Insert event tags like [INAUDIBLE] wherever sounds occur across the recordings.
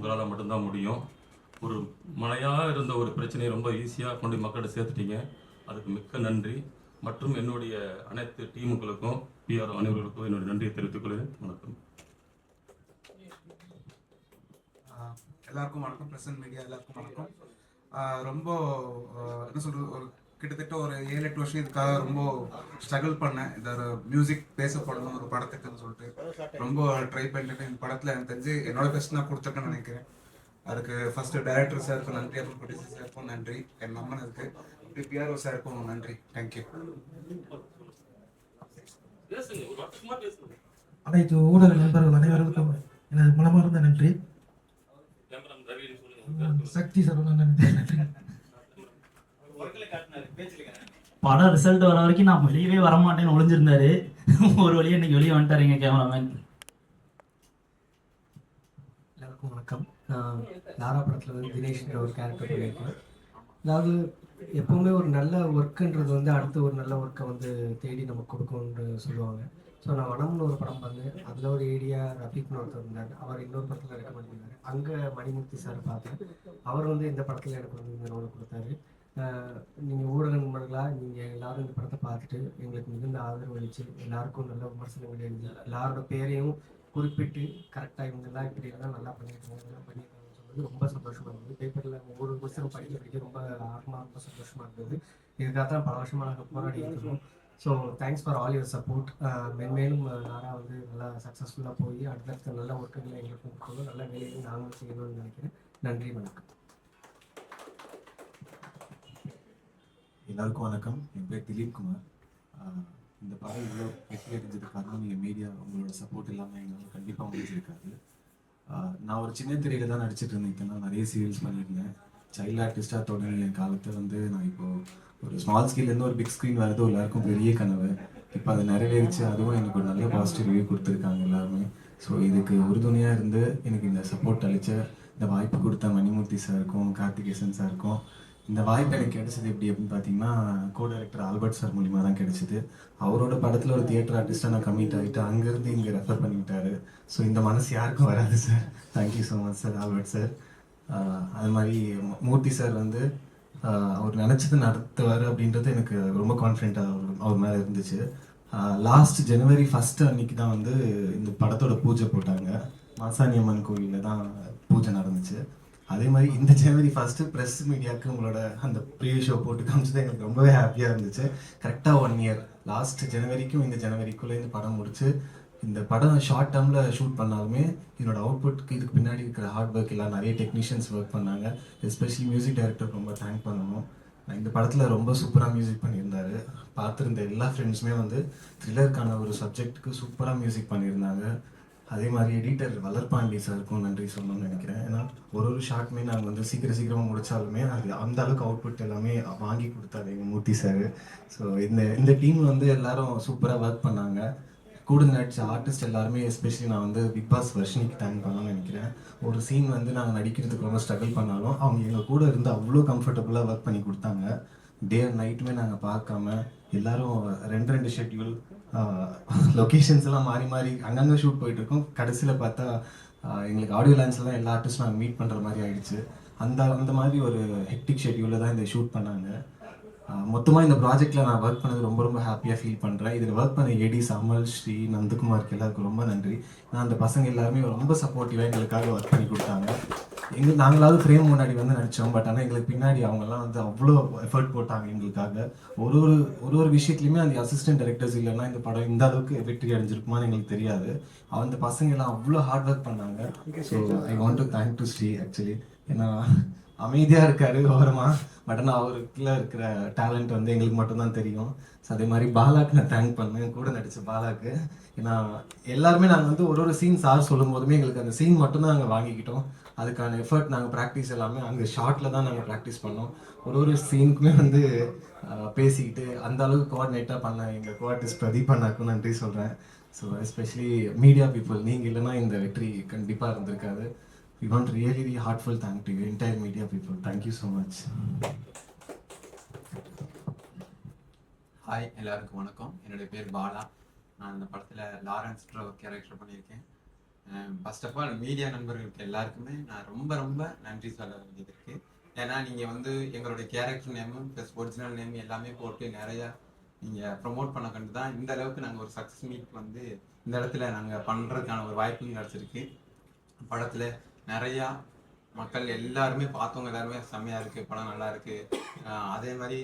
உங்களால் மட்டும்தான் முடியும். ஒரு மழையாக இருந்த ஒரு பிரச்சனையை ரொம்ப ஈஸியாக கொண்டு மக்களை மக்கள்கிட்ட சேர்த்துட்டீங்க. அதுக்கு மிக்க நன்றி. மற்றும் என்னுடைய அனைத்து டீமுகளுக்கும் பிஆர் அனைவர்களுக்கும் என்னுடைய நன்றியை தெரிவித்துக் கொள்கிறேன். வணக்கம். எல்லாருக்கும் வணக்கம். பிரசன்ட் மீடியா எல்லாருக்கும் வணக்கம். ரொம்ப என்ன சொல்கிறது ஒரு கிட்டத்தட்ட ஒரு ஏழு எட்டு வருஷம் இதுக்காக ரொம்ப ஸ்ட்ரகிள் பண்ணேன். இந்த ஒரு மியூசிக் பேசப்படணும் ஒரு படத்துக்குன்னு சொல்லிட்டு. ரொம்ப ட்ரை பண்ணிட்டு இந்த படத்தில் எனக்கு தெரிஞ்சு என்னோட பெஸ்ட் நான் கொடுத்துருக்கேன்னு நினைக்கிறேன். அதுக்கு ஃபர்ஸ்ட் டைரக்டர் சாருக்கும் நன்றி அப்புறம் ப்ரொடியூசர் சாருக்கும் நன்றி. என் நம்பினதுக்கு அப்படி பிஆர்ஓ சாருக்கும் நன்றி. தேங்க்யூ அனைத்து ஊடக நண்பர்கள் அனைவருக்கும் எனது மனமார்ந்த நன்றி. சக்தி சரவணன் நன்றி நன்றி. படம் ரிசல்ட் வர வரைக்கும் நான் வெளியவே வரமாட்டேன்னு ஒளிஞ்சிருந்தாரு. ஒரு வழியா இன்னைக்கு வெளியே வந்துட்டாருங்க கேமராமேன் எல்லாருக்கும் வணக்கம். நான் லாரா படத்தில் வந்து தினேஷ்ன்ற ஒரு கேரக்டர் பண்ணியிருக்கேன். அதாவது எப்போவுமே ஒரு நல்ல ஒர்க்குன்றது வந்து அடுத்த ஒரு நல்ல ஒர்க்கை வந்து தேடி நமக்கு கொடுக்கும்னு சொல்லுவாங்க. ஸோ நான் வனம்னு ஒரு படம் பண்ணேன். அதில் ஒரு ஏரியா ரஃபீக்னு ஒருத்தர் இருந்தார். அவர் இன்னொரு படத்தில் ரெக்கமெண்ட் பண்ணியிருந்தார் அங்கே மணிமூர்த்தி சார் பார்த்தேன். அவர் வந்து இந்த படத்தில் எனக்கு வந்து இந்த ரோல் கொடுத்தாரு. நீங்கள் ஊடக நண்பர்களாக நீங்கள் எல்லாரும் இந்த படத்தை பார்த்துட்டு எங்களுக்கு மிகுந்த ஆதரவு அளிச்சு எல்லாருக்கும் நல்ல விமர்சனங்கள் எழுதி எல்லாரோட பேரையும் குறிப்பிட்டு கரெக்டாக இவங்கெல்லாம் இப்படி எல்லாம் நல்லா பண்ணியிருக்காங்க இதெல்லாம் பண்ணியிருக்காங்கன்னு சொன்னது ரொம்ப சந்தோஷமாக இருந்தது. பேப்பரில் ஒவ்வொரு விமர்சனம் படிக்க படிக்க ரொம்ப ஆர்வமாக ரொம்ப சந்தோஷமாக இருந்தது. இதுக்காக தான் பல வருஷமாக நாங்கள் போராடி இருக்கோம் so thanks for all your support மென்மேலும் நாராக வந்து நல்லா சக்ஸஸ்ஃபுல்லாக போய் அடுத்தடுத்த நல்ல ஒர்க்குகளை எங்களுக்கு கொடுக்கணும் நல்ல வேலையை நாங்களும் செய்யணும்னு நினைக்கிறேன். நன்றி வணக்கம். எல்லாருக்கும் வணக்கம். என் பேர் திலீப் குமார். இந்த படம் இவ்வளோ வெற்றி அடைஞ்சது காரணம் நீங்கள் மீடியா உங்களோட சப்போர்ட் இல்லாமல் எங்களால் கண்டிப்பாக முடிஞ்சிருக்காது. நான் ஒரு சின்ன திரையில் தான் நடிச்சிட்டு இருந்தேன். இத்தனை நிறைய சீரியல்ஸ் பண்ணியிருந்தேன். சைல்ட் ஆர்டிஸ்டாக தொடங்கி என் காலத்தை வந்து நான் இப்போது ஒரு ஸ்மால் ஸ்கேல்லேருந்து ஒரு பிக் ஸ்க்ரீன் வரது எல்லாருக்கும் பெரிய கனவு. இப்போ அதை நிறைவேறிச்சு. அதுவும் எனக்கு ஒரு நல்ல பாசிட்டிவ் ரிவ்யூ கொடுத்துருக்காங்க எல்லாருமே. ஸோ இதுக்கு உறுதுணையாக இருந்து எனக்கு இந்த சப்போர்ட் அளித்த இந்த வாய்ப்பு கொடுத்த மணிமூர்த்தி சாருக்கும் கார்த்திகேசன் சாருக்கும் இந்த வாய்ப்பு எனக்கு கிடைச்சது எப்படி அப்படின்னு பார்த்தீங்கன்னா கோ டைரக்டர் ஆல்பர்ட் சார் மூலிமா தான் கிடைச்சிது. அவரோட படத்தில் ஒரு தியேட்டர் ஆர்டிஸ்டாக நான் கம்மிட் ஆகிட்டு அங்கேருந்து இங்கே ரெஃபர் பண்ணிவிட்டாரு ஸோ இந்த மனசு யாருக்கும் வராது sir thank you so much sir Albert sir அது மாதிரி மூர்த்தி சார் வந்து அவர் நினச்சது நடத்துவார் அப்படின்றது எனக்கு ரொம்ப கான்ஃபிடென்ட்டாக அவர் அவர் மேலே இருந்துச்சு. லாஸ்ட் ஜனவரி ஃபஸ்ட்டு அன்னைக்கு தான் வந்து இந்த படத்தோட பூஜை போட்டாங்க. மாசாணி அம்மன் கோயிலில் தான் பூஜை நடந்துச்சு. அதே மாதிரி இந்த ஜனவரி ஃபஸ்ட்டு ப்ரெஸ் மீடியாவுக்கு உங்களோட அந்த ப்ரீவியூ ஷோ போட்டு காமிச்சது எனக்கு ரொம்பவே ஹாப்பியாக இருந்துச்சு. கரெக்டாக ஒன் இயர் லாஸ்ட் ஜனவரிக்கும் இந்த ஜனவரிக்குள்ளே இந்த படம் முடிச்சு இந்த படம் ஷார்ட் டேர்மில் ஷூட் பண்ணாலுமே என்னோட அவுட்புட்க்கு இதுக்கு பின்னாடி இருக்கிற ஹார்ட் ஒர்க் எல்லாம் நிறைய டெக்னீஷியன்ஸ் ஒர்க் பண்ணாங்க. எஸ்பெஷலி மியூசிக் டைரக்டர் ரொம்ப தேங்க் பண்ணணும். இந்த படத்தில் ரொம்ப சூப்பராக மியூசிக் பண்ணியிருந்தாரு. பார்த்துருந்த எல்லா ஃப்ரெண்ட்ஸுமே வந்து த்ரில்லருக்கான ஒரு சப்ஜெக்ட்டுக்கு சூப்பராக மியூசிக் பண்ணியிருந்தாங்க. அதே மாதிரி எடிட்டர் வளர்பாண்டி சாருக்கும் நன்றி சொல்லணும்னு நினைக்கிறேன். ஏன்னா ஒரு ஒரு ஷார்ட்மே நாங்கள் வந்து சீக்கிரம் சீக்கிரமாக முடித்தாலுமே அது அந்த அளவுக்கு அவுட்புட் எல்லாமே வாங்கி கொடுத்தாரு எங்கள் மூர்த்தி சார் ஸோ இந்த இந்த டீம் வந்து எல்லாரும் சூப்பராக ஒர்க் பண்ணாங்க. கூட நடிச்ச ஆர்டிஸ்ட் எல்லாருமே எஸ்பெஷலி நான் வந்து பிக் பாஸ் வர்ஷினிக்கு தேங்க் பண்ணணும்னு நினைக்கிறேன். ஒரு சீன் வந்து நாங்கள் நடிக்கிறதுக்கு ரொம்ப ஸ்ட்ரகிள் பண்ணாலும் அவங்க எங்கள் கூட இருந்து அவ்வளோ கம்ஃபர்டபுளாக ஒர்க் பண்ணி கொடுத்தாங்க. டே அண்ட் நைட்டுமே நாங்கள் பார்க்காம எல்லாரும் ரெண்டு ரெண்டு ஷெட்யூல் லொக்கேஷன்ஸ் எல்லாம் மாறி மாறி அங்கங்கே ஷூட் போயிட்டு இருக்கோம். கடைசியில் பார்த்தா எங்களுக்கு ஆடியோ லைன்ஸ்லாம் எல்லா ஆர்டிஸ்டும் நாங்கள் மீட் பண்ணுற மாதிரி ஆயிடுச்சு. அந்த அந்த மாதிரி ஒரு ஹெக்டிக் ஷெட்யூலில் தான் இந்த ஷூட் பண்ணாங்க. மொத்தமாக இந்த ப்ராஜெக்ட்டில் நான் ஒர்க் பண்ணது ரொம்ப ரொம்ப ஹாப்பியாக ஃபீல் பண்ணுறேன் இதில் ஒர்க் பண்ண ஏடி சமல் ஸ்ரீ நந்தகுமாருக்கு எல்லாருக்கும் ரொம்ப நன்றி. நான் அந்த பசங்க எல்லாருமே ரொம்ப சப்போர்ட்டிவாக எங்களுக்காக ஒர்க் பண்ணி கொடுத்தாங்க. எங்க நாங்களாவது ஃப்ரேம் முன்னாடி வந்து நடித்தோம் பட் ஆனால் எங்களுக்கு பின்னாடி அவங்கெல்லாம் வந்து அவ்வளோ எஃபர்ட் போட்டாங்க எங்களுக்காக. ஒரு ஒரு ஒரு ஒரு விஷயத்துலையுமே அந்த அசிஸ்டன்ட் டைரக்டர்ஸ் இல்லைன்னா இந்த படம் இந்த அளவுக்கு வெற்றி அடைஞ்சிருக்குமான்னு எங்களுக்கு தெரியாது. அந்த பசங்க எல்லாம் அவ்வளோ ஹார்ட் ஒர்க் பண்ணாங்க so I want to thank to Sri actually ஏன்னா அமைதியாக இருக்காரு ஓரமா. பட் ஆனால் அவருக்குள்ள இருக்கிற டேலண்ட் வந்து எங்களுக்கு மட்டும்தான் தெரியும். ஸோ அதே மாதிரி பாலாக்கு நான் தேங்க் பண்ணேன். கூட நடிச்ச பாலாக்கு. ஏன்னா எல்லாருமே நாங்கள் வந்து ஒரு ஒரு சீன் சார் சொல்லும் போதுமே எங்களுக்கு அந்த சீன் மட்டும்தான் நாங்கள் வாங்கிக்கிட்டோம். அதுக்கான எஃபர்ட் நாங்கள் ப்ராக்டிஸ் எல்லாமே அங்கே ஷார்ட்டில் தான் நாங்கள் ப்ராக்டிஸ் பண்ணோம். ஒரு ஒரு சீனுக்குமே வந்து பேசிக்கிட்டு அந்த அளவுக்கு கோஆர்டினேட்டாக பண்ண எங்கள் கோஆர்டிஸ்ட் பிரதீப் அண்ணாக்கும் நன்றி சொல்கிறேன் ஸோ எஸ்பெஷலி மீடியா பீப்புள் நீங்கள் இல்லைன்னா இந்த வெற்றி கண்டிப்பாக இருந்திருக்காது. வி வாண்ட் ரியலி ரி heartful thank to you entire media people thank you so much hi எல்லாருக்கும் வணக்கம். என்னுடைய பேர் பாலா. நான் இந்த படத்தில் லாரன்ஸ்ன்ற ஒரு கேரக்டர் பண்ணியிருக்கேன். ஃபர்ஸ்ட் ஆஃப் ஆல் மீடியா நண்பர்களுக்கு எல்லாருக்குமே நான் ரொம்ப ரொம்ப நன்றி சொல்ல வேண்டியது இருக்கு ஏன்னா நீங்க வந்து எங்களுடைய கேரக்டர் நேமும் ப்ளஸ் ஒரிஜினல் நேம் எல்லாமே போட்டு நிறைய நீங்க ப்ரொமோட் பண்ண கண்டு தான் இந்த அளவுக்கு நாங்கள் ஒரு சக்ஸஸ் மீட் வந்து இந்த இடத்துல நாங்கள் பண்றதுக்கான ஒரு வாய்ப்பும் கிடைச்சிருக்கு. படத்துல நிறையா மக்கள் எல்லாருமே பார்த்தவங்க எல்லாருமே செம்மையா இருக்கு படம் நல்லா இருக்கு. அதே மாதிரி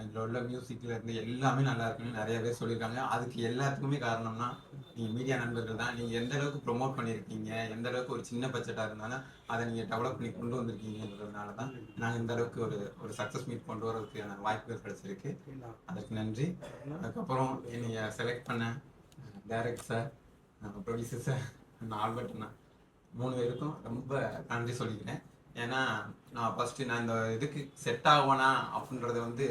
இதில் உள்ள மியூசிக்கில் இருந்து எல்லாமே நல்லா இருக்குன்னு நிறைய பேர் சொல்லியிருக்காங்க. அதுக்கு எல்லாத்துக்குமே காரணம்னா நீங்கள் மீடியா நண்பர்கள் தான். நீங்கள் எந்த அளவுக்கு ப்ரொமோட் பண்ணியிருக்கீங்க எந்த அளவுக்கு ஒரு சின்ன பட்ஜெட்டாக இருந்தாலும் அதை நீங்கள் டெவலப் பண்ணி கொண்டு வந்திருக்கீங்கன்றதுனால தான் நாங்கள் இந்த அளவுக்கு ஒரு ஒரு சக்ஸஸ் மீட் கொண்டு வரதுக்கான வாய்ப்புகள் கிடைச்சிருக்கு. அதுக்கு நன்றி. அதுக்கப்புறம் என்னைய செலக்ட் பண்ண direct sir producer sir Albert அண்ணா. மூணு பேருக்கும் ரொம்ப நன்றி சொல்லிக்கிறேன். ஏன்னா நான் ஃபஸ்ட்டு நான் இந்த இதுக்கு செட் ஆகுவேனா அப்படின்றத வந்து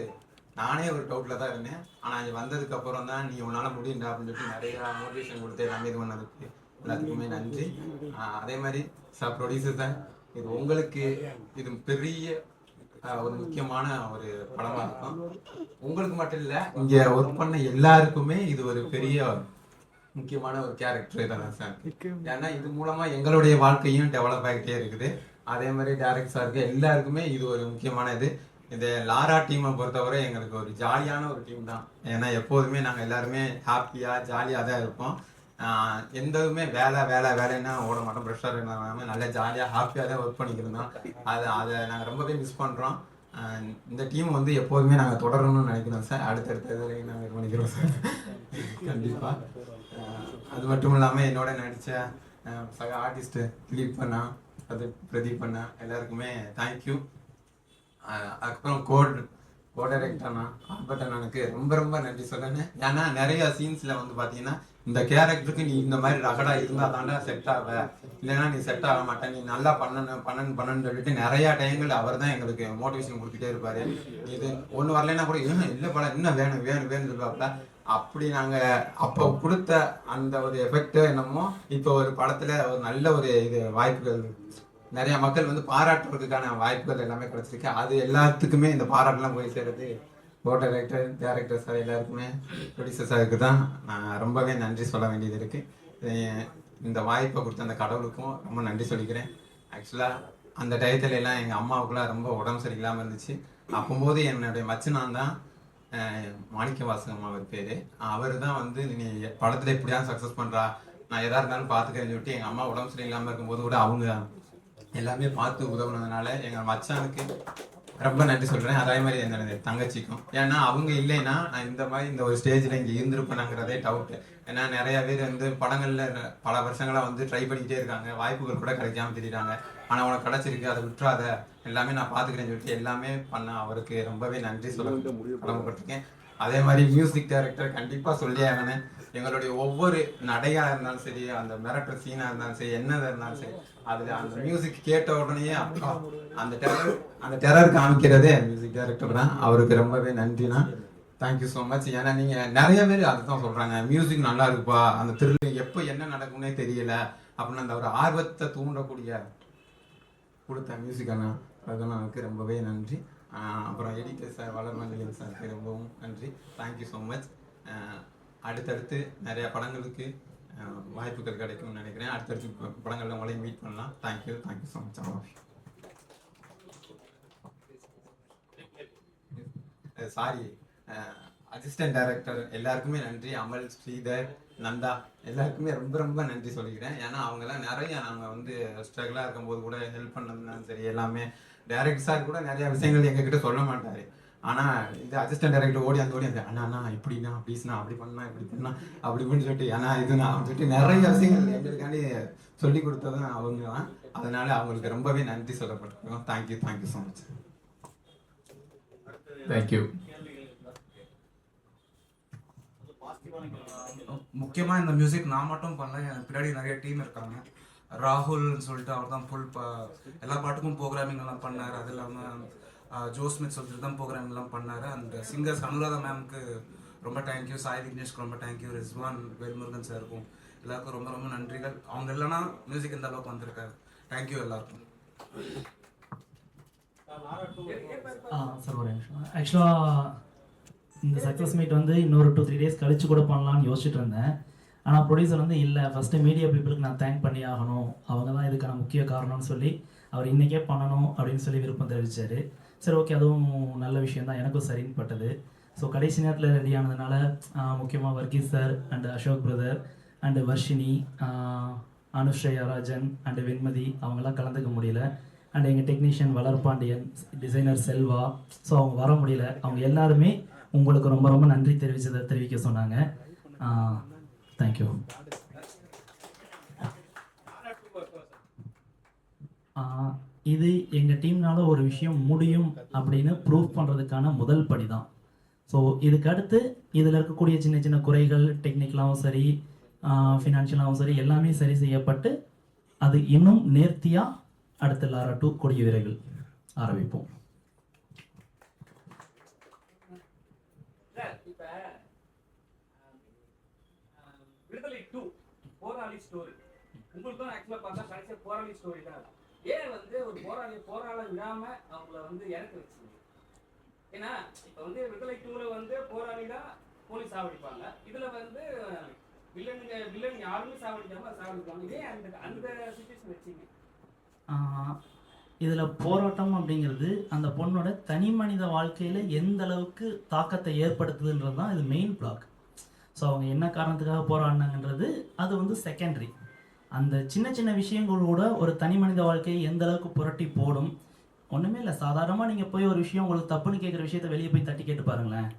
நானே ஒரு டவுட்ல தான் இருந்தேன். ஆனால் அது வந்ததுக்கு அப்புறம் தான் நீ உன்னால முடியும்டா அப்படின்னு சொல்லிட்டு நிறைய மோட்டிவேஷன் கொடுத்து எல்லாமே இது பண்ணதுக்கு எல்லாத்துக்குமே நன்றி. ஆஹ் அதே மாதிரி சார் ப்ரொடியூசர் தான். இது உங்களுக்கு இது பெரிய ஆஹ் ஒரு முக்கியமான ஒரு படமா இருக்கும். உங்களுக்கு மட்டும் இல்ல இங்க ஒர்க் பண்ண எல்லாருக்குமே இது ஒரு பெரிய முக்கியமான ஒரு கேரக்டர் தான் சார். ஏன்னா இது மூலமா எங்களுடைய வாழ்க்கையும் டெவலப் ஆகிட்டே இருக்குது. அதே மாதிரி டேரக்ட் சாருக்கு எல்லாருக்குமே இது ஒரு முக்கியமான இது. இந்த லாரா டீமை பொறுத்தவரை எங்களுக்கு ஒரு ஜாலியான ஒரு டீம் தான். ஏன்னா எப்போதுமே நாங்கள் எல்லாருமே ஹாப்பியாக ஜாலியாக தான் இருப்போம். எந்ததுமே வேலை வேலை வேலைன்னா ஓட மாட்டோம். ப்ரெஷர் இல்லாமல் நல்லா ஜாலியாக ஹாப்பியாக தான் ஒர்க் பண்ணிக்கிருந்தோம் அதை அதை நாங்கள் ரொம்பவே மிஸ் பண்ணுறோம் இந்த டீம் வந்து எப்போதுமே நாங்கள் தொடரணும்னு நினைக்கிறோம் சார். அடுத்தடுத்த இதில் நாங்கள் இது பண்ணிக்கிறோம் சார். கண்டிப்பாக அது மட்டும் இல்லாமல் என்னோட நடித்த சக ஆர்டிஸ்ட்டு திலீப் பண்ணா அது பிரதீப் பண்ணா எல்லாருக்குமே தேங்க்யூ அதுக்கப்புறம் கோட் கோ டைரக்டர்னா அண்ணா ஆல்பர்ட் அண்ணனுக்கு ரொம்ப ரொம்ப நன்றி சொல்லணும். ஏன்னா நிறைய சீன்ஸ்ல வந்து பாத்தீங்கன்னா இந்த கேரக்டருக்கு நீ இந்த மாதிரி ரகடா இருந்தா தாண்டா செட் ஆக இல்லைன்னா நீ செட் ஆக மாட்டேன் நீ நல்லா பண்ணணும் பண்ணணும் பண்ணணும்னு சொல்லிட்டு நிறைய டைங்கள் அவர் தான் எங்களுக்கு மோட்டிவேஷன் கொடுத்துட்டே இருப்பாரு. இது ஒண்ணு வரலைன்னா கூட "ஏன் இல்லை படம் இன்னும் வேணும் வேணும் வேணும் சொல்லுவாப்ல. அப்படி நாங்க அப்போ கொடுத்த அந்த ஒரு எஃபெக்ட் என்னமோ இப்போ ஒரு படத்துல ஒரு நல்ல ஒரு இது வாய்ப்புகள் நிறைய மக்கள் வந்து பாராட்டுறதுக்கான வாய்ப்புகள் எல்லாமே கிடைச்சிருக்கு. அது எல்லாத்துக்குமே இந்த பாராட்டுலாம் போய் சேருது. கோ டைரக்டர் டேரக்டர் சார் எல்லாருக்குமே ப்ரொடியூசர் சாருக்கு தான் நான் ரொம்பவே நன்றி சொல்ல வேண்டியது இருக்கு. இந்த வாய்ப்பை கொடுத்த அந்த கடவுளுக்கும் ரொம்ப நன்றி சொல்லிக்கிறேன். ஆக்சுவலாக அந்த டயத்துல எல்லாம் எங்கள் அம்மாவுக்குலாம் ரொம்ப உடம்பு சரியில்லாமல் இருந்துச்சு. அப்போது என்னுடைய மச்சனான் தான் மாணிக்க வாசகம் அவர் பேர். அவர் தான் வந்து நீ படத்தில் எப்படியா சக்ஸஸ் பண்ணுறா நான் எதாக இருந்தாலும் பார்த்துக்கிறேன்னு சொல்லிட்டு எங்கள் அம்மா உடம்பு சரியில்லாமல் இருக்கும்போது கூட அவங்க எல்லாமே பார்த்து உதவுனதுனால எங்கள் மச்சானுக்கு ரொம்ப நன்றி சொல்கிறேன் அதே மாதிரி என்னோட தங்கச்சிக்கும். ஏன்னா அவங்க இல்லைன்னா நான் இந்த மாதிரி இந்த ஒரு ஸ்டேஜில் இங்கே இருந்திருப்பேனாங்கிறதே டவுட் ஏன்னா நிறைய பேர் வந்து படங்களில் பல வருஷங்களாக வந்து ட்ரை பண்ணிக்கிட்டே இருக்காங்க. வாய்ப்புகள் கூட கிடைக்காம தெரியுறாங்க ஆனால் உனக்கு கிடைச்சிருக்கு. அதை விட்டுறாத. எல்லாமே நான் பார்த்துக்கிறேன்னு சொல்லிட்டு எல்லாமே பண்ண அவருக்கு ரொம்பவே நன்றி சொல்ல கடமைப்பட்டிருக்கேன். அதே மாதிரி மியூசிக் டைரக்டர் கண்டிப்பாக சொல்லி ஆகணும். எங்களுடைய ஒவ்வொரு நடையா இருந்தாலும் சரி அந்த மிரட்டுற சீனா இருந்தாலும் சரி என்னதா இருந்தாலும் சரி அதுல அந்த மியூசிக் கேட்ட அப்பா அந்த டெரர் அந்த டெரர் காமிக்கிறதே மியூசிக் டைரக்டர் தான். அவருக்கு ரொம்பவே நன்றினா தேங்க்யூ ஸோ மச் ஏன்னா நீங்க நிறைய பேர் அதுதான் சொல்றாங்க. மியூசிக் நல்லா இருக்குப்பா. அந்த திருள் எப்போ என்ன நடக்கும்னே தெரியல. அப்படின்னு அந்த ஒரு ஆர்வத்தை தூண்டக்கூடிய கொடுத்த மியூசிக் அண்ணா. ரகுநாவுக்கு ரொம்பவே நன்றி. அப்புறம் எடிட்டர் சார் வளர்மங்கலின் சாருக்கு ரொம்பவும் நன்றி. தேங்க்யூ ஸோ மச் அடுத்தடுத்து நிறைய படங்களுக்கு வாய்ப்புகள் கிடைக்கும்னு நினைக்கிறேன். அடுத்தடுத்து படங்கள்ல உங்களையும் மீட் பண்ணலாம். Thank you thank you so much sorry assistant director எல்லாருக்குமே நன்றி. அமல் ஸ்ரீதர் நந்தா எல்லாருக்குமே ரொம்ப ரொம்ப நன்றி சொல்லிக்கிறேன். ஏன்னா அவங்கெல்லாம் நிறைய நாங்கள் வந்து ஸ்ட்ரகிளாக இருக்கும்போது கூட ஹெல்ப் பண்ணதுனாலும் சரி எல்லாமே டைரக்டர் சார் கூட நிறைய விஷயங்கள் எங்ககிட்ட சொல்ல மாட்டாரு. ஆனா இது அசிஸ்டன்ட் டைரக்டர் ஓடி அந்த ஓடி அந்த அண்ணா அண்ணா இப்படின்னா ப்ளீஸ்ண்ணா அப்படி பண்ணா இப்படி பண்ணா அப்படி இப்படின்னு சொல்லிட்டு ஏன்னா இது நான் சொல்லிட்டு நிறைய விஷயங்கள் எங்களுக்காண்டி சொல்லி கொடுத்ததும் அவங்க தான். அதனால அவங்களுக்கு ரொம்பவே நன்றி சொல்லப்பட்டிருக்கோம். Thank you thank you so much thank you முக்கியமா இந்த மியூசிக் நான் மட்டும் பண்ணல எனக்கு பின்னாடி நிறைய டீம் இருக்காங்க. ராகுல்னு சொல்லிட்டு அவர் தான் ஃபுல் எல்லா பாட்டுக்கும் ப்ரோக்ராமிங் எல்லாம் பண்ணார். அது இல்லாமல் ஜோஸ்மித் சொல்லிட்டு தான் ப்ரோக்ராம்லாம் எல்லாம் பண்ணார். அண்ட் சிங்கர்ஸ் அனுராதா மேம்க்கு ரொம்ப தேங்க்யூ சாய் விக்னேஷ்க்கு ரொம்ப தேங்க்யூ ரிஸ்வான் வேல்முருகன் சாருக்கும் எல்லாருக்கும் ரொம்ப ரொம்ப நன்றிகள். அவங்க இல்லைனா மியூசிக் இந்த அளவுக்கு வந்திருக்காரு? தேங்க்யூ எல்லாருக்கும். ஆ சார் ஒரு நிமிஷம். ஆக்சுவலாக இந்த சக்ஸஸ் மீட் வந்து இன்னொரு டூ த்ரீ டேஸ் கழிச்சு கூட பண்ணலாம்னு யோசிச்சுட்டு இருந்தேன். ஆனால் ப்ரொடியூசர் வந்து இல்லை ஃபஸ்ட்டு மீடியா பீப்புளுக்கு நான் தேங்க் பண்ணி ஆகணும். அவங்க தான் இதுக்கான முக்கிய காரணம்னு சொல்லி அவர் இன்றைக்கே பண்ணணும் அப்படின்னு சொல்லி விருப்பம் தெரிவித்தார் சரி ஓகே அதுவும் நல்ல விஷயம் தான் எனக்கும் சரின்னு பட்டது. ஸோ கடைசி நேரத்தில் ரெடி ஆனதுனால முக்கியமாக Varghese sir and Ashok brother and Varshini Anushraya Rajan and Venmathi அவங்களாம் கலந்துக்க முடியல. அண்ட் எங்கள் technician Valarpandian designer Selva so அவங்க வர முடியல. அவங்க எல்லாருமே உங்களுக்கு ரொம்ப ரொம்ப நன்றி தெரிவித்ததை தெரிவிக்க சொன்னாங்க. தேங்க்யூ இது எங்கள் டீம்னால ஒரு விஷயம் முடியும் அப்படின்னு ப்ரூவ் பண்ணுறதுக்கான முதல் படி தான் ஸோ இதுக்கு அடுத்து இதில் இருக்கக்கூடிய சின்ன சின்ன குறைகள் டெக்னிக்கலாகவும் சரி ஃபினான்ஷியலாகவும் சரி எல்லாமே சரி செய்யப்பட்டு அது இன்னும் நேர்த்தியாக அடுத்த லாரா டூ கொடிய விரைவில் ஆரம்பிப்போம். விடுதலை டூ போராளி ஸ்டோரி உங்களுக்கும் ஆக்சுவலாக பார்த்தா கடைசியாக போராளி ஸ்டோரி தான் ஏன் வந்து ஒரு போராளி போராள விடாம அவங்கள வந்து இறக்க வச்சுங்க ஏன்னா இப்ப வந்து விடுதலை டூல வந்து போராளி தான் போலீஸ் சாவடிப்பாங்க. இதுல வந்து வில்லனுங்க வில்லன் யாருமே சாவடிக்காம சாவடிப்பாங்க. ஏன் அந்த அந்த சுச்சுவேஷன் வச்சுங்க? இதில் போராட்டம் அப்படிங்கிறது அந்த பொண்ணோட தனி மனித வாழ்க்கையில் எந்த அளவுக்கு தாக்கத்தை ஏற்படுத்துதுன்றது தான் இது மெயின் பிளாக் ஸோ அவங்க என்ன காரணத்துக்காக போராடினாங்கன்றது அது வந்து செகண்டரி அந்த சின்ன சின்ன விஷயங்கள் கூட ஒரு தனி மனித வாழ்க்கையை எந்த அளவுக்கு புரட்டி போடும்? ஒன்றுமே இல்லை. சாதாரணமாக நீங்கள் போய் ஒரு விஷயம் உங்களுக்கு தப்புன்னு கேட்குற விஷயத்த வெளியே போய் தட்டி கேட்டு பாருங்களேன்.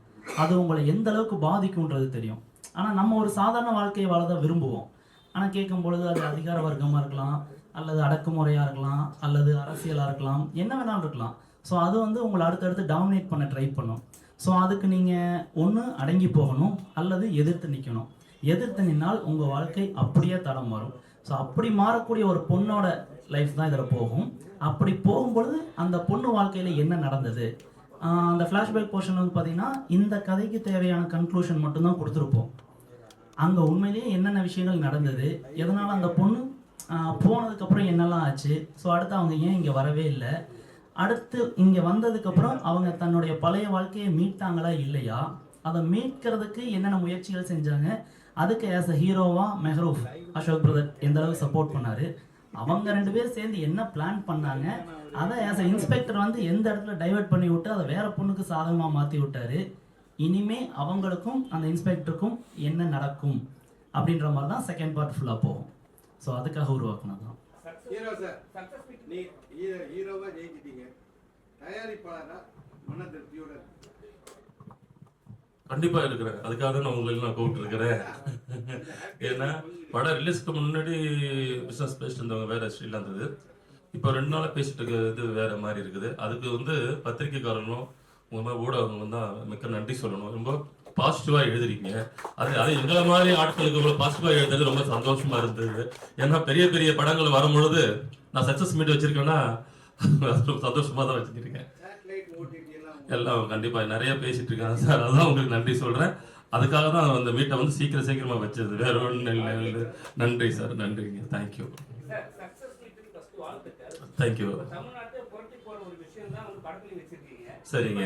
அது உங்களை எந்த அளவுக்கு பாதிக்கும்ன்றது தெரியும். ஆனால் நம்ம ஒரு சாதாரண வாழ்க்கையை வாழ தான் விரும்புவோம். ஆனால் கேட்கும் பொழுது அது அதிகார வர்க்கமாக இருக்கலாம் அல்லது அடக்குமுறையாக இருக்கலாம் அல்லது அரசியலாக இருக்கலாம் என்ன வேணாலும் இருக்கலாம். ஸோ அது வந்து உங்களை அடுத்தடுத்து டாமினேட் பண்ண ட்ரை பண்ணும். ஸோ அதுக்கு நீங்கள் ஒன்று அடங்கி போகணும் அல்லது எதிர்த்து நிற்கணும் எதிர்த்து நின்னால் உங்கள் வாழ்க்கை அப்படியே தடம் வரும் ஸோ அப்படி மாறக்கூடிய ஒரு பொண்ணோட லைஃப் தான் இதில் போகும். அப்படி போகும்பொழுது அந்த பொண்ணு வாழ்க்கையில் என்ன நடந்தது? அந்த ஃப்ளாஷ்பேக் போர்ஷன் வந்து பார்த்தீங்கன்னா இந்த கதைக்கு தேவையான கன்க்ளூஷன் மட்டும்தான் கொடுத்துருப்போம். அங்கே உண்மையிலேயே என்னென்ன விஷயங்கள் நடந்தது? எதனால் அந்த பொண்ணு போனதுக்கப்புறம் என்னெல்லாம் ஆச்சு? ஸோ அடுத்து அவங்க ஏன் இங்கே வரவே இல்லை? அடுத்து இங்கே வந்ததுக்கப்புறம் அவங்க தன்னுடைய பழைய வாழ்க்கையை மீட்டாங்களா இல்லையா? அதை மீட்கிறதுக்கு என்னென்ன முயற்சிகள் செஞ்சாங்க? அதுக்கு ஆஸ் அ ஹீரோவா மெஹரூப் அசோக் பிரதர் எந்த அளவுக்கு சப்போர்ட் பண்ணாரு? அவங்க ரெண்டு பேரும் சேர்ந்து என்ன பிளான் பண்ணாங்க? அதை ஆஸ் அ இன்ஸ்பெக்டர் வந்து எந்த இடத்துல டைவர்ட் பண்ணி விட்டு அதை வேற பொண்ணுக்கு சாதகமாக மாற்றி விட்டாரு? இனிமே அவங்களுக்கும் அந்த இன்ஸ்பெக்டருக்கும் என்ன நடக்கும்? அப்படின்ற மாதிரி தான் செகண்ட் பார்ட் ஃபுல்லாக போகும். ஸோ அதுக்காக உருவாக்குனது தான் தயாரிப்பாளராக மன திருப்தியோட மீட் நீ ஹீரோ ஹீரோவா ஜெயிச்சிட்டீங்க தயாரிப்பாளரா மன திருப்தியோட இருக்கு. கண்டிப்பா இருக்கிறேன். அதுக்காக தான் நான் உங்களை நான் கூப்பிட்டு இருக்கிறேன் ஏன்னா படம் ரிலீஸ்க்கு முன்னாடி பிசினஸ் பேசிட்டு இருந்தவங்க வேற ஸ்ரீல இருந்தது இப்போ ரெண்டு நாளாக பேசிட்டு இருக்கிறது இது வேற மாதிரி இருக்குது. அதுக்கு வந்து பத்திரிக்கைக்காரங்களும் உங்க மாதிரி ஊடகங்களும் தான் மிக்க நன்றி சொல்லணும். ரொம்ப பாசிட்டிவா எழுதுறீங்க. அது அது எங்களை மாதிரி ஆட்களுக்கு இவ்வளோ பாசிட்டிவா எழுதுறது ரொம்ப சந்தோஷமா இருந்தது. ஏன்னா பெரிய பெரிய படங்கள் வரும்பொழுது நான் சக்சஸ் மீட் வச்சிருக்கேன்னா சந்தோஷமா தான் வச்சிருக்கேன். எல்லாம் கண்டிப்பாக நிறைய பேசிட்டு இருக்காங்க சார். அதான் உங்களுக்கு நன்றி சொல்கிறேன் அதுக்காக தான் அந்த மீட்டை வந்து சீக்கிரம் சீக்கிரமாக வச்சது வேற ஒன்றும் இல்லை. நன்றி சார். நன்றிங்க. தேங்க்யூ தேங்க்யூ சரிங்க.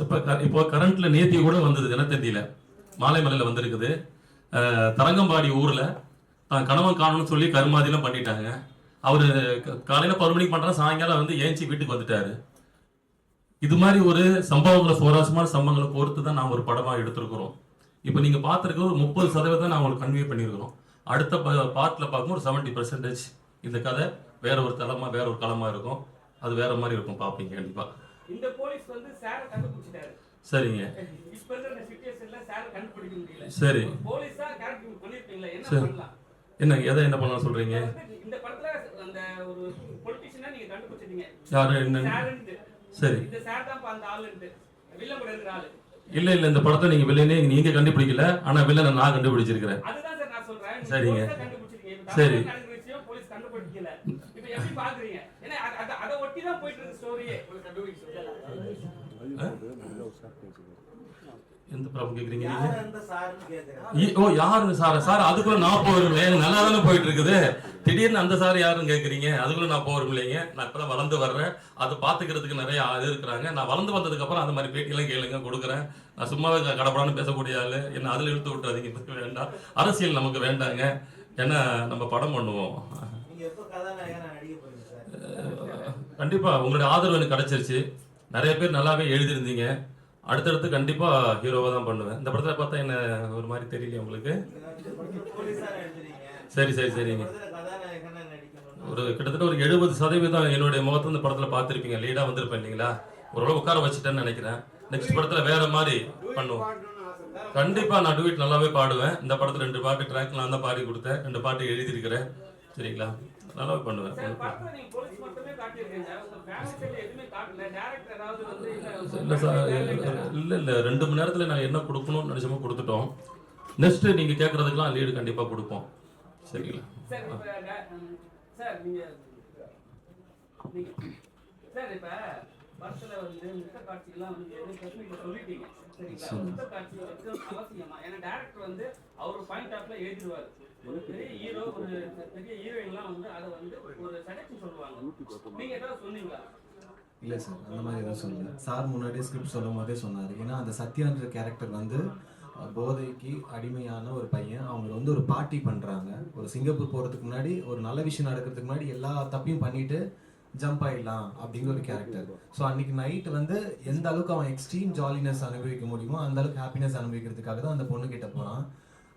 இப்போ க- இப்போ கரண்ட்ல நேத்தி கூட வந்தது தினத்தந்தியில. மாலைமலையில வந்திருக்குது. தரங்கம்பாடி ஊர்ல தான் கணவன் காணணும்னு சொல்லி கருமாதிலாம் பண்ணிட்டாங்க. அவரு காலையில பத்து மணிக்கு பண்றாரு சாயங்காலம் வந்து ஏஞ்சி வீட்டுக்கு வந்துட்டாரு. இது மாதிரி ஒரு சம்பவங்களை சுவாரஸ்யமான சம்பவங்களை பொறுத்து தான் நான் ஒரு படமா எடுத்திருக்கிறோம். இப்போ நீங்க பார்த்துருக்க ஒரு முப்பது சதவீதம் நான் உங்களுக்கு கன்வே பண்ணியிருக்கிறோம். அடுத்த பார்ட்ல பார்க்கும்போது ஒரு செவன்டி பர்சன்டேஜ் இந்த கதை வேற ஒரு தளமா வேற ஒரு களமா இருக்கும். அது வேற மாதிரி இருக்கும் பார்ப்பீங்க கண்டிப்பா. இந்த போலீஸ் வந்து சார கண்டுபிடிச்சிட்டாரு. சரிங்க. இப்ப இருக்கிற இந்த சிச்சுவேஷன்ல சார கண்டுபிடிக்க முடியல. சரி. போலீஸா கேரக்டர் பண்ணிருப்பீங்களா? என்ன. பண்ணலாம்? என்ன எதை என்ன பண்ணலாம் சொல்றீங்க? இந்த படத்துல அந்த ஒரு பொலிட்டிஷியனா நீங்க கண்டுபிடிச்சிட்டீங்க. யாரு என்ன? சரி. இந்த சார் தான் அந்த ஆளுன்ட்டு. வில்லம் கூட இருக்கிற ஆளு. இல்ல இல்ல இந்த படத்தை நீங்க வில்லனே நீங்க கண்டுபிடிக்கல. ஆனா வில்லனை நான் கண்டுபிடிச்சிருக்கிறேன். அதுதான் சார் நான் சொல்றேன். நீங்க சரிங்க. சரி. போலீஸ் கண்டுபிடிக்கல. இப்ப எப்படி பாக்குறீங்க? ஏன்னா அத- ஒட்டி தான் போயிட்டு இருக்கு ஸ்டோரியே எந்த ப்ராப்ளம் கேக்குறீங்க நீங்க? ஓ யாருங்க சார்? சார் அதுக்குள்ள நான் எனக்கு நல்லா தானே போயிட்டு இருக்குது திடீர்னு அந்த சார் யாருன்னு கேட்குறீங்க அதுக்குள்ள நான் போகிறோம் இல்லைங்க நான் இப்பதான் வளர்ந்து வர்றேன். அதை பார்த்துக்கிறதுக்கு நிறைய ஆள் இருக்கிறாங்க. நான் வளர்ந்து வந்ததுக்கு அப்புறம் அந்த மாதிரி பேட்டியெல்லாம் கேளுங்க கொடுக்குறேன். நான் சும்மாவே கடப்படான்னு பேசக்கூடிய ஆள். என்ன அதில் இழுத்து விட்டுறாதீங்க. வேண்டாம். அரசியல் நமக்கு வேண்டாங்க. ஏன்னா நம்ம படம் பண்ணுவோம். நீங்க எப்போ கதாநாயகனா நடிக்க போறீங்க சார்? கண்டிப்பா. உங்களுடைய ஆதரவு எனக்கு கிடைச்சிருச்சு. நிறைய பேர் நல்லாவே எழுதியிருந்தீங்க. அடுத்தடுத்து கண்டிப்பா ஹீரோவா தான் பண்ணுவேன். இந்த படத்துல பார்த்தா என்ன ஒரு மாதிரி தெரியல உங்களுக்கு? சரி சரி சரிங்க ஒரு கிட்டத்தட்ட ஒரு எழுபது சதவீதம் என்னுடைய முகத்தை இந்த படத்துல பார்த்துருப்பீங்க. லீடா வந்திருப்பேன் இல்லைங்களா? ஓரளவு உட்கார வச்சுட்டேன்னு நினைக்கிறேன். நெக்ஸ்ட் படத்துல வேற மாதிரி பண்ணுவோம். கண்டிப்பாக கண்டிப்பா நான் டுவீட் நல்லாவே பாடுவேன். இந்த படத்துல ரெண்டு பாட்டு ட்ராக் நான் தான் பாடி கொடுத்தேன். ரெண்டு பாட்டு எழுதியிருக்கிறேன். சரிங்களா? நல்லாவே பண்ணுவேன். இல்ல சார் இல்ல இல்ல. ரெண்டு மணி நேரத்துல நான் என்ன கொடுக்கணும்னு நினைச்சோமோ கொடுத்துட்டோம். நெக்ஸ்ட் நீங்க கேட்கறதுக்கெல்லாம் லீடு கண்டிப்பா கொடுப்போம். சரிங்களா? சார் இப்ப டே- ம், சார் நீங்க நீங்க சார் இப்ப படத்துல வந்து முத்த காட்சிகள்லாம் வந்து எதுவும் டெக்னிக்கல் சொல்லிட்டீங்க. சரிங்களா? சொல்லுங்க. முத்த காட்சி வந்து அவசியமா? ஏன்னா டேரக்டர் வந்து அவர் பாயிண்ட் ஆஃப்ல எழுதிடுவாரு. ஒரு பெரிய ஹீரோ ஒரு பெரிய ஹீரோயின்லாம் வந்து அதை வந்து ஒரு சஜஷன் சொல்லுவாங்க. நீங்க ஏதாவது சொன்னீங்களா? இல்லை சார் அந்த மாதிரி எதுவும் சொல்லல. சார் முன்னாடியே ஸ்கிரிப்ட் சொல்லும் போதே சொன்னார். ஏன்னா அந்த சத்யான்ற கேரக்டர் வந்து போதைக்கு அடிமையான ஒரு பையன். அவங்க வந்து ஒரு பார்ட்டி பண்ணுறாங்க ஒரு சிங்கப்பூர் போகிறதுக்கு முன்னாடி ஒரு நல்ல விஷயம் நடக்கிறதுக்கு முன்னாடி எல்லா தப்பையும் பண்ணிட்டு ஜம்ப் ஆயிடலாம் அப்படிங்கிற ஒரு கேரக்டர் ஸோ அன்னைக்கு நைட் வந்து எந்த அளவுக்கு அவன் எக்ஸ்ட்ரீம் ஜாலினஸ் அனுபவிக்க முடியுமோ அந்த அளவுக்கு ஹாப்பினஸ் அனுபவிக்கிறதுக்காக தான் அந்த பொண்ணு கிட்ட போகிறான்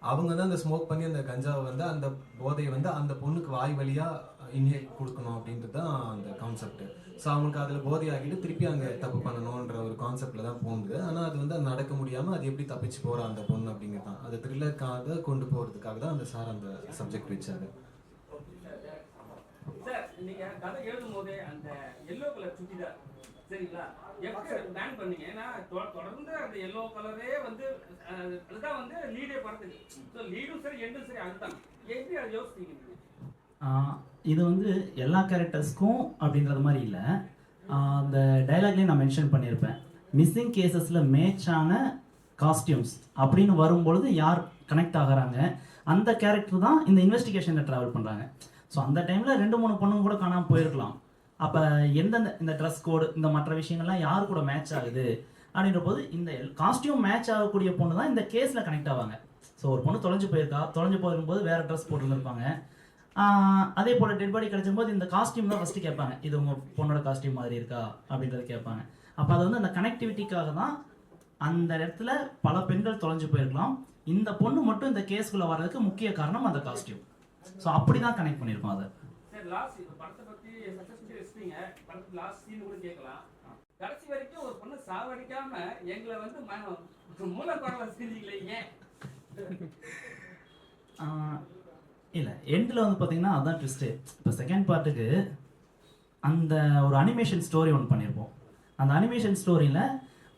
அவங்க தான் அந்த ஸ்மோக் பண்ணி அந்த கஞ்சாவை வந்து அந்த போதையை வந்து அந்த பொண்ணுக்கு வாய் வழியாக இன்ஹேல் கொடுக்கணும் அப்படின்றது தான் அந்த கான்செப்ட் ஸோ அவங்களுக்கு அதில் போதையாகிட்டு திருப்பி அங்கே தப்பு பண்ணணுன்ற ஒரு கான்செப்டில் தான் போகுது. ஆனால் அது வந்து நடக்க முடியாமல் அது எப்படி தப்பிச்சு போகிறா அந்த பொண்ணு அப்படிங்கிறது தான். அது த்ரில்லருக்காக கொண்டு போகிறதுக்காக தான் அந்த சார் அந்த சப்ஜெக்ட் வச்சாரு. சார் நீங்கள் கதை எழுதும் போதே அந்த எல்லோ கலர் சுட்டிதார் சரிங்களா? எப்படி பிளான் பண்ணீங்க. ஏன்னா தொடர்ந்து அந்த எல்லோ கலரே வந்து அதுதான் வந்து லீடே படத்துக்கு ஸோ லீடும் சரி எண்டும் சரி அதுதான். எப்படி அதை யோசிச்சீங்க இது வந்து எல்லா கேரக்டர்ஸ்க்கும் அப்படின்றது மாதிரி இல்லை. அந்த டைலாக்லேயும் நான் மென்ஷன் பண்ணியிருப்பேன். மிஸ்ஸிங் கேசஸில் மேட்சான காஸ்டியூம்ஸ் அப்படின்னு வரும்பொழுது யார் கனெக்ட் ஆகுறாங்க அந்த கேரக்டர் தான் இந்த இன்வெஸ்டிகேஷனில் ட்ராவல் பண்ணுறாங்க ஸோ அந்த டைமில் ரெண்டு மூணு பொண்ணுங்க கூட காணாமல் போயிருக்கலாம். அப்போ எந்தெந்த இந்த ட்ரெஸ் கோடு இந்த மற்ற விஷயங்கள்லாம் யார் கூட மேட்ச் ஆகுது? அப்படின்ற போது இந்த காஸ்டியூம் மேட்ச் ஆகக்கூடிய பொண்ணு தான் இந்த கேஸில் கனெக்ட் ஆவாங்க. ஸோ ஒரு பொண்ணு தொலைஞ்சு போயிருக்கா? தொலைஞ்சு போயிருக்கும்போது வேறு ட்ரெஸ் போட்டுருந்துருப்பாங்க. அதே போல் டெட் பாடி கிடைச்சும்போது இந்த காஸ்டியூம் தான் ஃபஸ்ட்டு கேட்பாங்க. இது உங்கள் பொண்ணோட காஸ்டியூம் மாதிரி இருக்கா? அப்படின்றத கேட்பாங்க. அப்போ அது வந்து அந்த கனெக்டிவிட்டிக்காக தான் அந்த இடத்துல பல பெண்கள் தொலைஞ்சு போயிருக்கலாம். இந்த பொண்ணு மட்டும் இந்த கேஸ்குள்ளே வர்றதுக்கு முக்கிய காரணம் அந்த காஸ்டியூம் ஸோ அப்படி தான் கனெக்ட் பண்ணியிருக்கோம் அதை. சார் படத்து லாஸ்ட் சீன் கூட கேட்கலாம். கடைசி வரைக்கும் ஒரு பொண்ணு சாவடிக்காம எங்களை வந்து ம- மூலப்படவை செஞ்சீங்களே ஏன் இல்லை எண்டில் வந்து பார்த்தீங்கன்னா அதான் ட்விஸ்ட்டு இப்போ செகண்ட் பார்ட்டுக்கு அந்த ஒரு அனிமேஷன் ஸ்டோரி ஒன்று பண்ணியிருப்போம் அந்த அனிமேஷன் ஸ்டோரியில்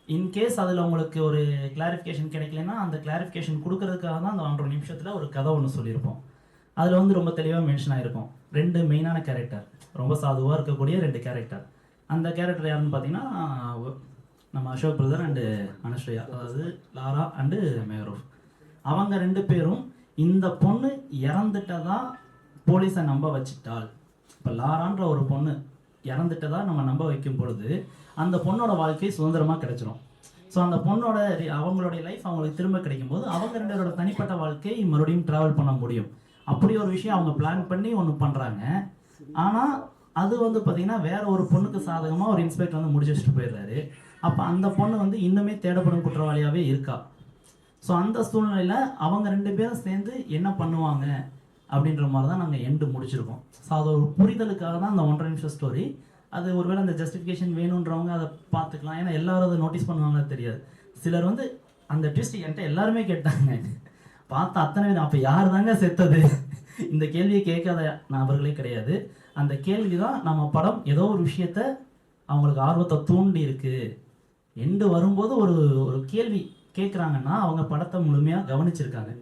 இன்கேஸ் அதில் உங்களுக்கு ஒரு கிளாரிஃபிகேஷன் கிடைக்கலன்னா அந்த கிளாரிஃபிகேஷன் கொடுக்கறதுக்காக தான் அந்த ஒன்றரை நிமிஷத்தில் ஒரு கதை ஒன்று சொல்லியிருப்போம் அதில் வந்து ரொம்ப தெளிவாக மென்ஷன் ஆகிருக்கும் ரெண்டு மெயினான கேரக்டர் ரொம்ப சாதுவாக இருக்கக்கூடிய ரெண்டு கேரக்டர் அந்த கேரக்டர் யாருன்னு பார்த்தீங்கன்னா நம்ம அசோக் பிரதர் அண்டு அனுஸ்ரீயா. அதாவது லாரா அண்டு மேகரூப். அவங்க ரெண்டு பேரும் இந்த பொண்ணு இறந்துட்டதா போலீஸை நம்ப வச்சிட்டாள். இப்போ லாரான்ற ஒரு பொண்ணு இறந்துட்டதா நம்ம நம்ப வைக்கும் பொழுது அந்த பொண்ணோட வாழ்க்கை சுதந்திரமாக கிடைச்சிரும். ஸோ அந்த பொண்ணோட அவங்களுடைய லைஃப் அவங்களுக்கு திரும்ப கிடைக்கும் போது அவங்க ரெண்டு பேரோட தனிப்பட்ட வாழ்க்கை மறுபடியும் ட்ராவல் பண்ண முடியும். அப்படி ஒரு விஷயம் அவங்க பிளான் பண்ணி ஒன்று பண்ணுறாங்க ஆனால் அது வந்து பார்த்தீங்கன்னா வேற ஒரு பொண்ணுக்கு சாதகமாக ஒரு இன்ஸ்பெக்டர் வந்து முடிச்சு வச்சுட்டு போயிடுறாரு. அப்போ அந்த பொண்ணு வந்து இன்னுமே தேடப்படும் குற்றவாளியாகவே இருக்கா? ஸோ அந்த சூழ்நிலையில் அவங்க ரெண்டு பேரும் சேர்ந்து என்ன பண்ணுவாங்க? அப்படின்ற மாதிரி தான் நாங்கள் எண்டு முடிச்சிருக்கோம். ஸோ அது ஒரு புரிதலுக்காக தான் அந்த ஒன்றரை நிமிஷம் ஸ்டோரி அது ஒருவேளை அந்த ஜஸ்டிஃபிகேஷன் வேணுன்றவங்க அதை பார்த்துக்கலாம். ஏன்னா எல்லாரும் அதை நோட்டீஸ் பண்ணுவாங்களே தெரியாது. சிலர் வந்து அந்த ட்விஸ்ட் என்கிட்ட எல்லாருமே கேட்டாங்க. பார்த்த அத்தனை பேர் அப்போ யார் தாங்க செத்தது? இந்த கேள்வியை கேட்காத நபர்களே கிடையாது. அந்த கேள்வி தான் நம்ம படம் ஏதோ ஒரு விஷயத்த அவங்களுக்கு ஆர்வத்தை தூண்டி இருக்கு எண்டு வரும்போது ஒரு ஒரு கேள்வி கேட்குறாங்கன்னா அவங்க படத்தை முழுமையாக கவனிச்சிருக்காங்க.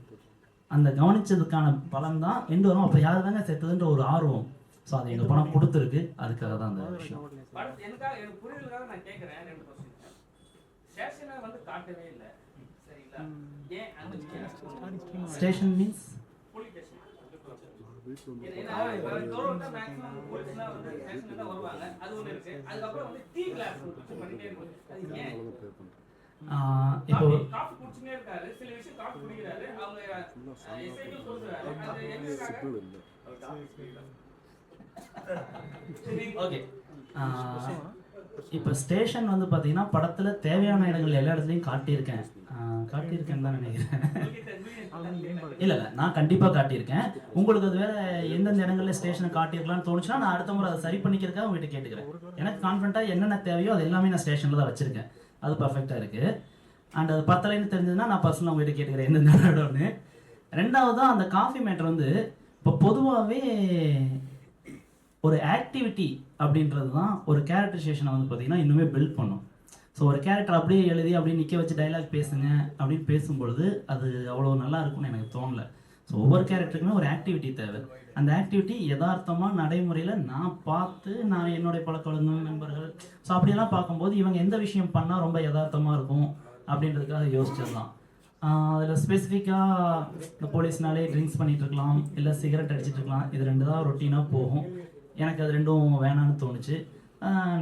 அந்த கவனிச்சதுக்கான பலன் தான் எண்டு வரும். அப்போ யார் தாங்க செத்ததுன்ற ஒரு ஆர்வம். ஸோ அது எங்கள் படம் கொடுத்துருக்கு. அதுக்காக தான் அந்த விஷயம். எனக்காக எனக்கு புரிதலுக்காக நான் கேட்குறேன். ரெண்டு கொஸ்டின் வந்து காட்டவே இல்லை. ஸ்டேஷன் மீன்ஸ் இப்போ காஃபி காஃபி குடிச்சுட்டே இருக்காரு. சில விஷயம் காஃபி குடிக்கிறாரு. அவங்க எஸ்ஐக்கும் கொடுக்குறாரு அது எதுக்காக? ஓகே. இப்போ ஸ்டேஷன் வந்து பார்த்தீங்கன்னா படத்தில் தேவையான இடங்கள் எல்லா இடத்துலையும் காட்டியிருக்கேன். காட்டியிருக்கேன்னு தான் நினைக்கிறேன். [LAUGHS] இல்லை இல்லை நான் கண்டிப்பாக காட்டியிருக்கேன். உங்களுக்கு அது வேற எந்தெந்த இடங்கள்ல ஸ்டேஷனை காட்டியிருக்கலாம்னு தோணுச்சுன்னா நான் அடுத்த முறை அதை சரி பண்ணிக்கிறதுக்காக உங்ககிட்ட கேட்டுக்கிறேன். எனக்கு கான்ஃபிடண்ட்டாக என்னென்ன தேவையோ அது எல்லாமே நான் ஸ்டேஷனில் தான் வச்சுருக்கேன். அது பர்ஃபெக்டாக இருக்குது அண்ட் அது பத்தலைன்னு தெரிஞ்சதுன்னா நான் பர்சனலாக உங்ககிட்ட கேட்டுக்கிறேன் எந்தெந்த இடம்னு ரெண்டாவது அந்த காஃபி மேட்டர் வந்து இப்போ பொதுவாகவே ஒரு ஆக்டிவிட்டி அப்படின்றது தான் ஒரு கேரக்டரைசேஷனை வந்து பார்த்தீங்கன்னா இன்னுமே பில்ட் பண்ணும். ஸோ ஒரு கேரக்டர் அப்படியே எழுதி அப்படியே நிற்க வச்சு டைலாக் பேசுங்க அப்படின்னு பேசும்பொழுது அது அவ்வளோ நல்லா இருக்கும்னு எனக்கு தோணல. ஸோ ஒவ்வொரு கேரக்டருக்குமே ஒரு ஆக்டிவிட்டி தேவை. அந்த ஆக்டிவிட்டி யதார்த்தமாக நடைமுறையில் நான் பார்த்து நான் என்னுடைய பழக்க வழக்கங்கள் நண்பர்கள். ஸோ அப்படியெல்லாம் பார்க்கும்போது இவங்க எந்த விஷயம் பண்ணால் ரொம்ப யதார்த்தமாக இருக்கும் அப்படின்றதுக்காக யோசிச்சிடலாம் அதில் ஸ்பெசிஃபிக்காக இந்த போலீஸ்னாலே ட்ரிங்க்ஸ் பண்ணிகிட்டு இருக்கலாம் இல்லை சிகரெட் அடிச்சிட்டு இருக்கலாம் இது ரெண்டு தான் ரொட்டீனாக போகும். எனக்கு அது ரெண்டும் வேணான்னு தோணுச்சு.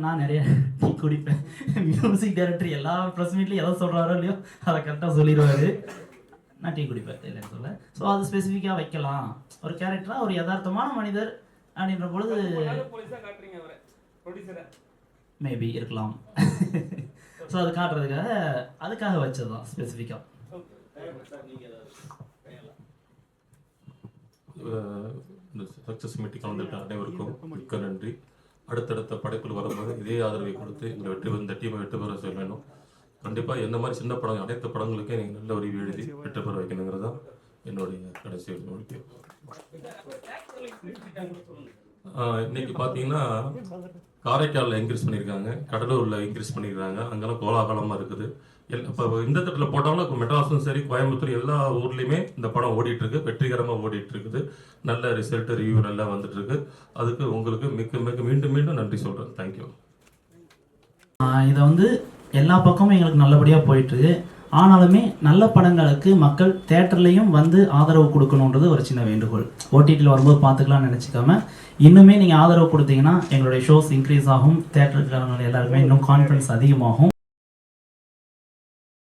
நான் நிறைய டீ குடிப்பேன். மியூசிக் டைரக்டர் எல்லா ப்ரெஸ் மீட்லையும் எதை சொல்கிறாரோ இல்லையோ அதை கரெக்டாக சொல்லிடுவாரு. நான் டீ குடிப்பேன் இல்லைன்னு சொல்ல ஸோ அது ஸ்பெசிஃபிக்காக வைக்கலாம். ஒரு கேரக்டராக ஒரு யதார்த்தமான மனிதர் அப்படின்ற பொழுது மேபி இருக்கலாம். ஸோ அது காட்டுறதுக்காக அதுக்காக வச்சது தான் ஸ்பெசிஃபிக்காக இந்த சக்ஸஸ் மீட்டிங் கலந்துட்ட அனைவருக்கும் மிக்க நன்றி. அடுத்தடுத்த படைப்பில் வரும்போது இதே ஆதரவை கொடுத்து எங்களை வெற்றி இந்த டீமை வெற்றி பெற செய்ய வேணும் கண்டிப்பாக எந்த மாதிரி சின்ன படங்கள் அனைத்து படங்களுக்கும் நீங்கள் நல்ல ஒரு எழுதி வெற்றி பெற வைக்கணுங்கிறது தான் என்னுடைய கடைசி நோக்கி இன்னைக்கு பார்த்தீங்கன்னா காரைக்காலில் இன்க்ரீஸ் பண்ணியிருக்காங்க கடலூரில் இன்க்ரீஸ் பண்ணியிருக்காங்க அங்கெல்லாம் கோலாகலமாக இருக்குது. எல் இப்போ இந்த தட்டில் போட்டாலும் இப்போ மெட்ராஸும் சரி கோயம்புத்தூர் எல்லா ஊர்லேயுமே இந்த படம் ஓடிட்டுருக்கு வெற்றிகரமாக ஓடிட்டுருக்குது. நல்ல ரிசல்ட் ரிவ்யூ நல்லா வந்துட்டுருக்கு. அதுக்கு உங்களுக்கு மிக்க மிக்க மீண்டும் மீண்டும் நன்றி சொல்கிறேன் தேங்க்யூ இதை வந்து எல்லா பக்கமும் எங்களுக்கு நல்லபடியாக போயிட்டுருக்கு. ஆனாலுமே நல்ல படங்களுக்கு மக்கள் தேட்டர்லேயும் வந்து ஆதரவு கொடுக்கணுன்றது ஒரு சின்ன வேண்டுகோள். ஓடிடியில் வரும்போது பார்த்துக்கலாம்னு நினச்சிக்காம இன்னுமே நீங்கள் ஆதரவு கொடுத்தீங்கன்னா எங்களுடைய ஷோஸ் இன்க்ரீஸ் ஆகும் தேட்டருக்காரங்க எல்லாருக்குமே இன்னும் கான்ஃபிடன்ஸ் அதிகமாகும்.